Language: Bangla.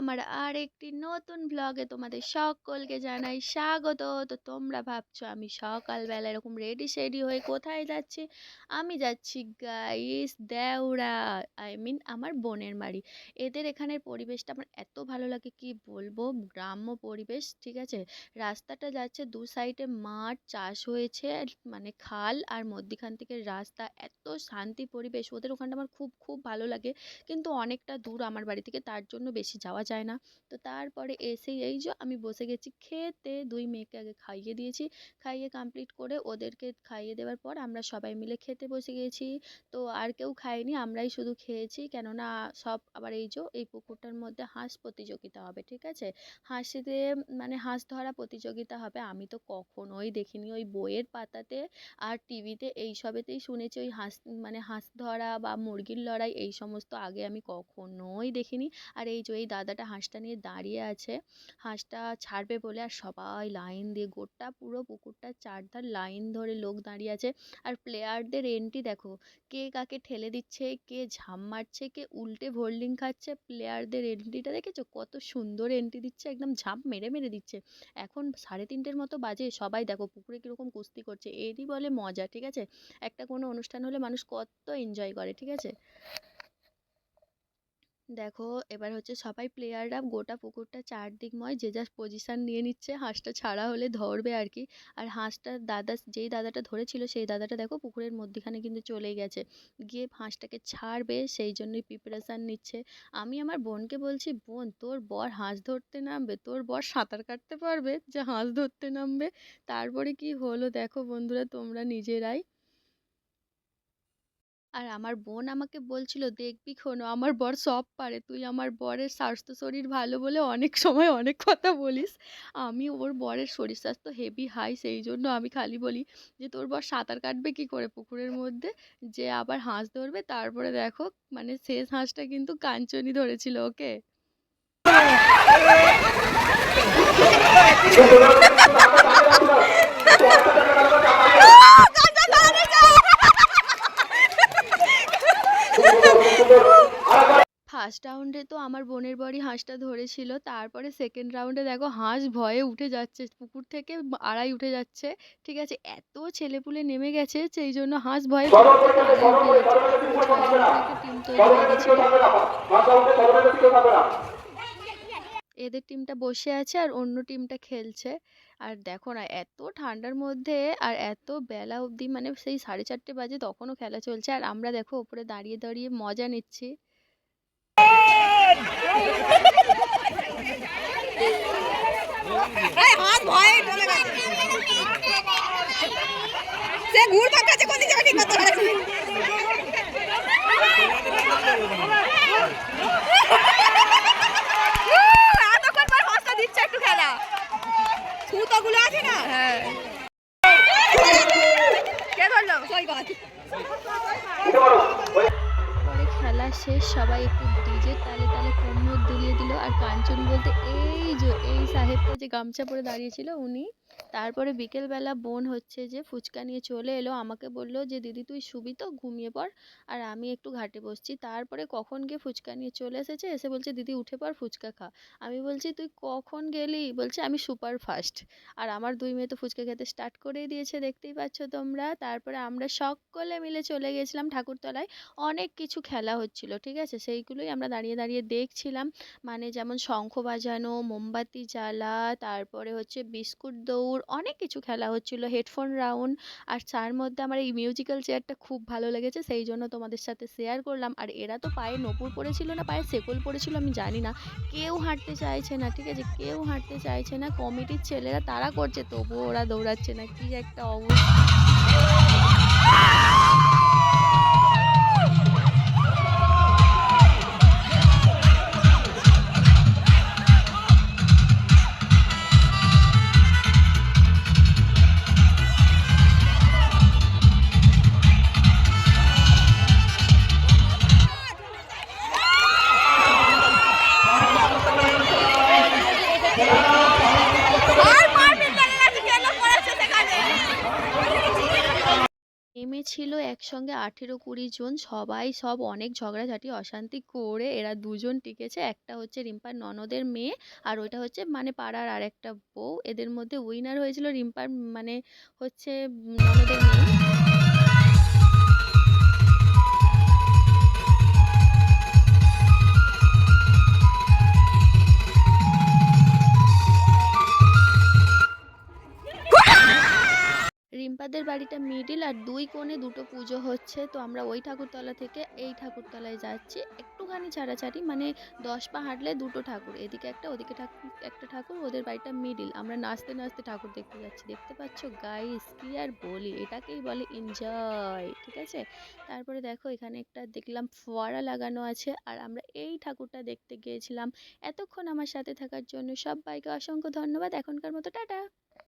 আমার আর একটি নতুন ব্লগে তোমাদের সকলকে জানাই স্বাগত। তো তোমরা ভাবছ আমি সকালবেলা এরকম রেডি সেডি হয়ে কোথায় যাচ্ছি? আমি যাচ্ছি গাইস দেওড়া আই মিন আমার বোনের বাড়ি। এদের এখানের পরিবেশটা আমার এত ভালো লাগে, কি বলব? গ্রাম্য পরিবেশ, ঠিক আছে? রাস্তাটা যাচ্ছে দু সাইডে মাঠ, চাষ হয়েছে মানে খাল আর মধ্যিখান থেকে রাস্তা। এত শান্তি পরিবেশ, ওদের ওখানটা আমার খুব খুব ভালো লাগে। কিন্তু অনেকটা দূর আমার বাড়ি থেকে, তার জন্য বেশি যাওয়া যায় না। তো তারপরে এসেই এই যে আমি বসে গেছি খেতে, দুই মেয়েকে আগে খাইয়ে দিয়েছি। খাইয়ে কমপ্লিট করে ওদেরকে খাইয়ে দেওয়ার পর আমরা সবাই মিলে খেতে বসে গেছি। তো আর কেউ খায়নি, আমরাই শুধু খেয়েছি। কেননা সব আবার এই যে, এই পুকুরটার মধ্যে হাঁস প্রতিযোগিতা হবে, ঠিক আছে? হাঁসেতে মানে হাঁস ধরা প্রতিযোগিতা হবে। আমি তো কখনোই দেখিনি ওই বইয়ের পাতাতে আর টিভিতে এই সবেতেই শুনেছি ওই হাঁস মানে হাঁস ধরা বা মুরগির লড়াই, এই সমস্ত আগে আমি কখনোই দেখিনি। আর এই যে, এই দাদাটা হাঁসটা নিয়ে দাঁড়িয়ে আছে। হাঁসটা ছাড়বে বলে আর সবাই লাইন দিয়ে, গোটা পুরো পুকুরটার চারধার লাইন ধরে লোক দাঁড়িয়ে আছে। আর প্লেয়ারদের এন্ট্রি দেখো, কে কাকে ঠেলে দিচ্ছে, কে ঝাঁপ মারছে, কে উল্টে ভোল্ডিং খাচ্ছে, প্লেয়ারদের এন্ট্রিটা দেখেছ? কত সুন্দর এন্ট্রি দিচ্ছে, একদম ঝাঁপ মেরে মেরে দিচ্ছে। এখন সাড়ে তিনটের মতো বাজে, সবাই দেখো পুকুরে কীরকম কুস্তি করছে। এরই বলে মজা, ঠিক আছে? একটা কোনো অনুষ্ঠান হলে মানুষ কত এনজয় করে, ঠিক আছে? দেখো, এবার হচ্ছে সবাই প্লেয়াররা গোটা পুকুরটা চারদিকময় যে যার পজিশন নিয়ে নিচ্ছে। হাঁসটা ছাড়া হলে ধরবে আর কি আর হাঁসটা দাদা, যেই দাদাটা ধরেছিল, সেই দাদাটা দেখো পুকুরের মধ্যিখানে কিন্তু চলেই গেছে। গিয়ে হাঁসটাকে ছাড়বে, সেই জন্যই প্রিপারেশান নিচ্ছে। আমি আমার বোনকে বলছি, বোন, তোর বর হাঁস ধরতে নামবে, তোর বর সাঁতার কাটতে পারবে? যে হাঁস ধরতে নামবে। তারপরে কি হলো দেখো বন্ধুরা, তোমরা নিজেরাই আর আমার বোন আমাকে বলছিল, দেখবি শোনো আমার বর সব পারে, তুই আমার বরের স্বাস্থ্য শরীর ভালো বলে অনেক সময় অনেক কথা বলিস। আমি ওর বরের শরীর স্বাস্থ্য হেভি হাই সেই জন্য আমি খালি বলি যে, তোর বর সাঁতার কাটবে কি করে পুকুরের মধ্যে? যে আবার হাঁস ধরবে, তারপরে দেখো মানে শেষ হাঁসটা কিন্তু কাঞ্চনই ধরেছিল, ওকে? রাউন্ডে তো আমার বোনের বাড়ি হাঁসটা ধরেছিল তারপরে সেকেন্ড রাউন্ডে দেখো হাঁস ভয়ে উঠে যাচ্ছে পুকুর থেকে আড়াই উঠে যাচ্ছে ঠিক আছে? এত ছেলেপুলে নেমে গেছে সেই জন্য হাঁস ভয়ে টিম তৈরি হয়ে গেছিল এদের টিমটা বসে আছে আর অন্য টিমটা খেলছে। আর দেখো না এত ঠান্ডার মধ্যে আর এত বেলা অবধি মানে সেই সাড়ে চারটে বাজে তখনও খেলা চলছে। আর আমরা দেখো ওপরে দাঁড়িয়ে দাঁড়িয়ে মজা নিচ্ছি। হাত ভয়ে চলে গেছে সে ঘুর পাকাচ্ছে কোন দিকে ঠিক করতে পারে এতক্ষণ পর হাঁসটা দিচ্ছে একটু খেলা সুতোগুলো আছে না হ্যাঁ কে ধরলো সৈকত পরে শেষ সবাই একটু ডিজে তালে তালে কোমর দুলিয়ে দিল আর কাঞ্চন বলতে, এই যে, এই সাহেবটা যে গামছা পরে দাঁড়িয়েছিল উনি তারপরে বিকেলবেলা বোন হচ্ছে যে ফুচকা নিয়ে চলে এলো, আমাকে বলল যে, দিদি তুই শুবি তো, ঘুমিয়ে পড়, আর আমি একটু ঘাটে বসছি। তারপরে কখন গিয়ে ফুচকা নিয়ে চলে এসেছে, এসে বলছে, দিদি উঠে পড়, ফুচকা খা। আমি বলছি, তুই কখন গেলি? বলছে, আমি সুপার ফাস্ট। আর আমার দুই মেয়ে তো ফুচকা খেতে স্টার্ট করেই দিয়েছে, দেখতেই পাচ্ছ তোমরা। তারপরে আমরা সকলে মিলে চলে গেছিলাম ঠাকুরতলায়, অনেক কিছু খেলা হচ্ছিল, ঠিক আছে? সেইগুলোই আমরা দাঁড়িয়ে দাঁড়িয়ে দেখছিলাম। মানে যেমন শঙ্খ বাজানো, মোমবাতি জ্বালা, তারপরে হচ্ছে বিস্কুট দৌড় অনেক কিছু খেলা হচ্ছিল হেডফোন রাউন্ড আর তার মধ্যে আমার এই মিউজিক্যাল চেয়ারটা খুব ভালো লেগেছে, সেই জন্য তোমাদের সাথে শেয়ার করলাম। আর এরা তো পায়ে নপুর পড়েছিল না, পায়ে সেকল পড়েছিল, আমি জানি না। কেউ হাঁটতে চাইছে না, ঠিক আছে? কেউ হাঁটতে চাইছে না কমিটির ছেলেরা তারা করছে, তবুও ওরা দৌড়াচ্ছে না, কি একটা অবস্থা। নেমেছিল একসঙ্গে আঠেরো কুড়ি জন। সবাই সব অনেক ঝগড়াঝাটি, অশান্তি করে এরা দুজন টিকেছে। একটা হচ্ছে রিম্পার ননদের মেয়ে আর ওইটা হচ্ছে মানে পাড়ার আর একটা বউ। এদের মধ্যে উইনার হয়েছিল রিম্পার মানে হচ্ছে ননদের মেয়ে। রিম্পাদের বাড়িটা মিডিল আর দুই কোণে দুটো পুজো হচ্ছে। তো আমরা ওই ঠাকুরতলা থেকে এই ঠাকুরতলায় যাচ্ছি। একটুখানি ছাড়াছাড়ি মানে দশ পা হাঁটলে দুটো ঠাকুর, এদিকে একটা, ওদিকে ঠাকুর একটা ঠাকুর, ওদের বাড়িটা মিডিল আমরা নাচতে নাচতে ঠাকুর দেখতে যাচ্ছি। দেখতে পাচ্ছ গাইস কি আর বলি, এটাকেই বলে এনজয় ঠিক আছে? তারপরে দেখো এখানে একটা দেখলাম ফোয়ারা লাগানো আছে, আর আমরা এই ঠাকুরটা দেখতে গিয়েছিলাম। এতক্ষণ আমার সাথে থাকার জন্য সবাইকে অসংখ্য ধন্যবাদ। এখনকার মতো টাটা!